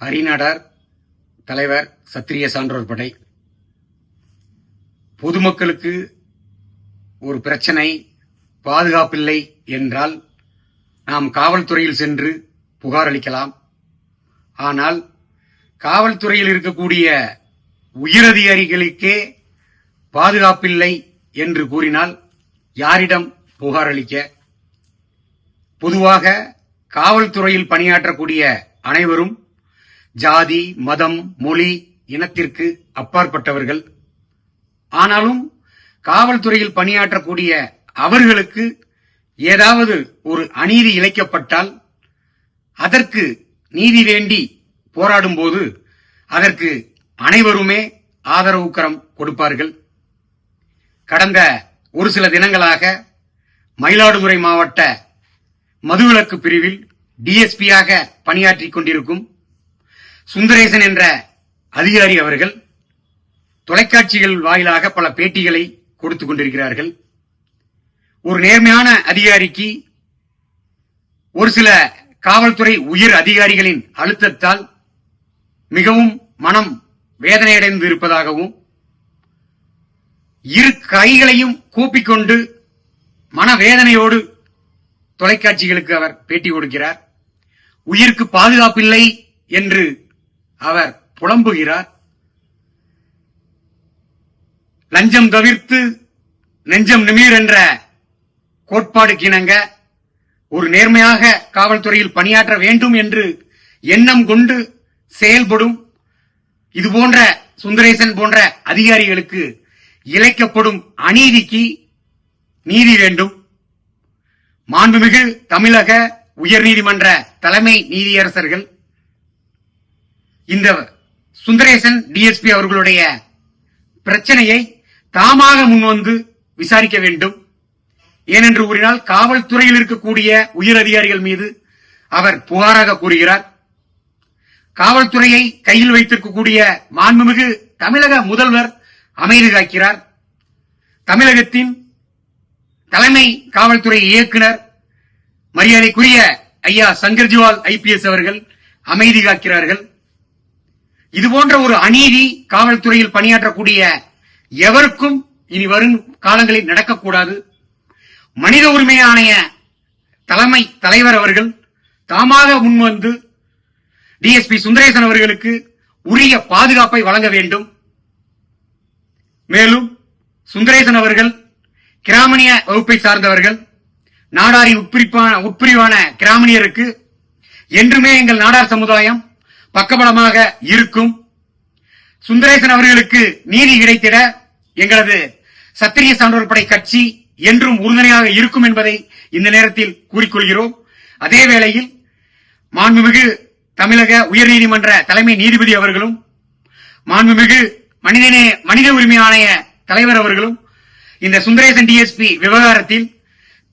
அரிநாடார் தலைவர் சத்திரிய சான்றோர் படை. பொதுமக்களுக்கு ஒரு பிரச்சனை பாதுகாப்பில்லை என்றால் நாம் காவல்துறையில் சென்று புகார் அளிக்கலாம். ஆனால் காவல்துறையில் இருக்கக்கூடிய உயரதிகாரிகளுக்கே பாதுகாப்பில்லை என்று கூறினால் யாரிடம் புகார் அளிக்க? பொதுவாக காவல்துறையில் பணியாற்றக்கூடிய அனைவரும் ஜாதி மதம் மொழி இனத்திற்கு அப்பாற்பட்டவர்கள். ஆனாலும் காவல்துறையில் பணியாற்றக்கூடிய அவர்களுக்கு ஏதாவது ஒரு அநீதி இழைக்கப்பட்டால் அதற்கு நீதி வேண்டி போராடும்போது அதற்கு அனைவருமே ஆதரவு கரம் கொடுப்பார்கள். கடந்த ஒரு சில தினங்களாக மயிலாடுதுறை மாவட்ட மதுவிலக்கு பிரிவில் டிஎஸ்பியாக பணியாற்றிக் கொண்டிருக்கும் சுந்தரேசன் என்ற அதிகாரி அவர்கள் தொலைக்காட்சிகள் வாயிலாக பல பேட்டிகளை கொடுத்துக் கொண்டிருக்கிறார்கள். ஒரு நேர்மையான அதிகாரிக்கு ஒரு சில காவல்துறை உயர் அதிகாரிகளின் அழுத்தத்தால் மிகவும் மனம் வேதனையடைந்து இருப்பதாகவும் இரு கைகளையும் கூப்பிக்கொண்டு மனவேதனையோடு தொலைக்காட்சிகளுக்கு அவர் பேட்டி கொடுக்கிறார். உயிருக்கு பாதுகாப்பில்லை என்று அவர் புலம்புகிறார். லஞ்சம் தவிர்த்து நெஞ்சம் நிமிர் என்ற கோட்பாடு கிணங்க ஒரு நேர்மையாக காவல்துறையில் பணியாற்ற வேண்டும் என்று எண்ணம் கொண்டு செயல்படும் இது போன்ற சுந்தரேசன் போன்ற அதிகாரிகளுக்கு இழைக்கப்படும் அநீதிக்கு நீதி வேண்டும். மாண்புமிகு தமிழக உயர்நீதிமன்ற தலைமை நீதியரசர்கள் இந்த சுந்தரேசன் டிஎஸ்பி அவர்களுடைய பிரச்சனையை தாமாக முன்வந்து விசாரிக்க வேண்டும். ஏனென்று கூறினால் காவல்துறையில் இருக்கக்கூடிய உயர் அதிகாரிகள் மீது அவர் புகாராக கூறுகிறார். காவல்துறையை கையில் வைத்திருக்கக்கூடிய மாண்புமிகு தமிழக முதல்வர் அமைதி காக்கிறார். தமிழகத்தின் தலைமை காவல்துறை இயக்குனர் மரியாதைக்குரிய ஐயா சங்கர்ஜிவால் ஐபிஎஸ் அவர்கள் அமைதி காக்கிறார்கள். இது போன்ற ஒரு அநீதி காவல்துறையில் பணியாற்றக்கூடிய எவருக்கும் இனி வரும் காலங்களில் நடக்கக்கூடாது. மனித உரிமை ஆணைய தலைமை தலைவர் அவர்கள் தாமாக முன்வந்து டிஎஸ்பி சுந்தரேசன் அவர்களுக்கு உரிய பாதுகாப்பை வழங்க வேண்டும். மேலும் சுந்தரேசன் அவர்கள் கிராமணிய வகுப்பை சார்ந்தவர்கள் நாடாரின் உட்பிரிப்பான உட்பிரிவான கிராமணியருக்கு என்றுமே எங்கள் நாடார் சமுதாயம் பக்கபலமாக இருக்கும். சுந்தரேசன் அவர்களுக்கு நீதி கிடைத்திட எங்களது சத்திரிய சான்றோர் படை கட்சி என்றும் உறுதுணையாக இருக்கும் என்பதை இந்த நேரத்தில் கூறிக்கொள்கிறோம். அதே வேளையில் மாண்புமிகு தமிழக உயர்நீதிமன்ற தலைமை நீதிபதி அவர்களும் மாண்புமிகு மனிதனே மனித உரிமை ஆணைய தலைவர் அவர்களும் இந்த சுந்தரேசன் டிஎஸ்பி விவகாரத்தில்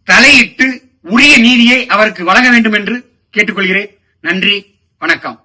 தலையிட்டு உரிய நீதியை அவருக்கு வழங்க வேண்டும் என்று கேட்டுக்கொள்கிறேன். நன்றி வணக்கம்.